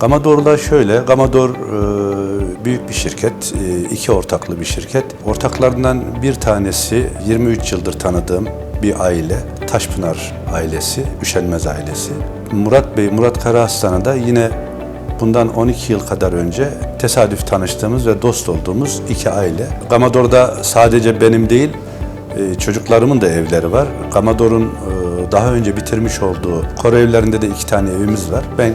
Gamador'da şöyle, Gamador e, büyük bir şirket, e, iki ortaklı bir şirket. Ortaklarından bir tanesi 23 yıldır tanıdığım bir aile, Taşpınar ailesi, Üşenmez ailesi. Murat Bey, Murat Karahastan'a da yine bundan 12 yıl kadar önce tesadüf tanıştığımız ve dost olduğumuz iki aile. Gamador'da sadece benim değil, e, çocuklarımın da evleri var. Gamador'un daha önce bitirmiş olduğu Kore evlerinde de iki tane evimiz var. Ben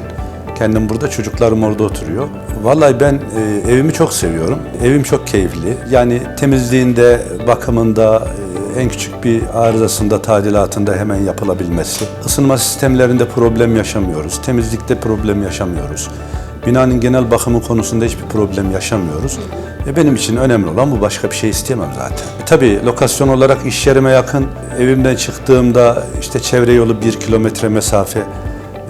kendim burada, çocuklarım orada oturuyor. Vallahi ben e, evimi çok seviyorum. Evim çok keyifli. Yani temizliğinde, bakımında, e, en küçük bir arızasında, tadilatında hemen yapılabilmesi. Isınma sistemlerinde problem yaşamıyoruz. Temizlikte problem yaşamıyoruz. Binanın genel bakımı konusunda hiçbir problem yaşamıyoruz. E benim için önemli olan bu başka bir şey isteyemem zaten. E tabii lokasyon olarak iş yerime yakın. Evimden çıktığımda işte çevre yolu bir kilometre mesafe.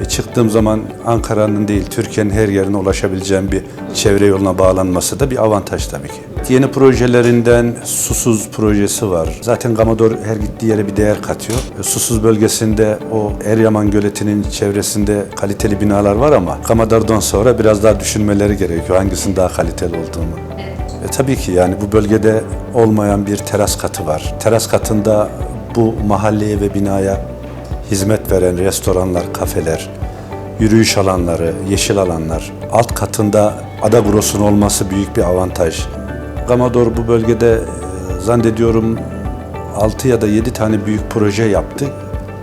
E çıktığım zaman Ankara'nın değil Türkiye'nin her yerine ulaşabileceğim bir çevre yoluna bağlanması da bir avantaj tabii ki. Yeni projelerinden Susuz projesi var. Zaten Gamador her gittiği yere bir değer katıyor. E, Susuz bölgesinde o Eryaman Göleti'nin çevresinde kaliteli binalar var ama Gamador'dan sonra biraz daha düşünmeleri gerekiyor hangisinin daha kaliteli olduğunu. E, tabii ki yani bu bölgede olmayan bir teras katı var. Teras katında bu mahalleye ve binaya hizmet veren restoranlar, kafeler, yürüyüş alanları, yeşil alanlar, alt katında ada bürosunun olması büyük bir avantaj. Gamador bu bölgede e, zannediyorum 6 ya da 7 tane büyük proje yaptı.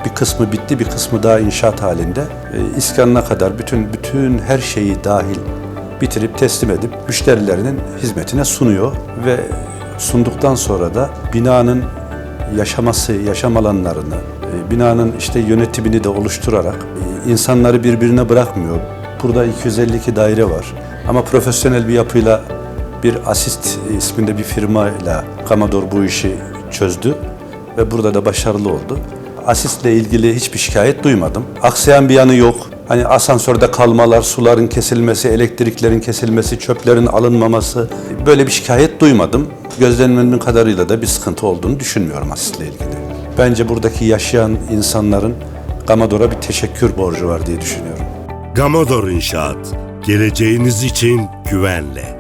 Bir kısmı bitti, bir kısmı daha inşaat halinde. E, İskanına kadar bütün bütün her şeyi dahil bitirip teslim edip müşterilerinin hizmetine sunuyor ve sunduktan sonra da binanın yaşaması, yaşam alanlarını, e, binanın işte yönetimini de oluşturarak e, insanları birbirine bırakmıyor. Burada 252 daire var. Ama profesyonel bir yapıyla bir asist isminde bir firmayla Kamador bu işi çözdü ve burada da başarılı oldu. Asistle ilgili hiçbir şikayet duymadım. Aksayan bir yanı yok. Hani asansörde kalmalar, suların kesilmesi, elektriklerin kesilmesi, çöplerin alınmaması böyle bir şikayet duymadım. Gözlemlemin kadarıyla da bir sıkıntı olduğunu düşünmüyorum asistle ilgili. Bence buradaki yaşayan insanların Gamador'a bir teşekkür borcu var diye düşünüyorum. Gamador İnşaat, geleceğiniz için güvenle.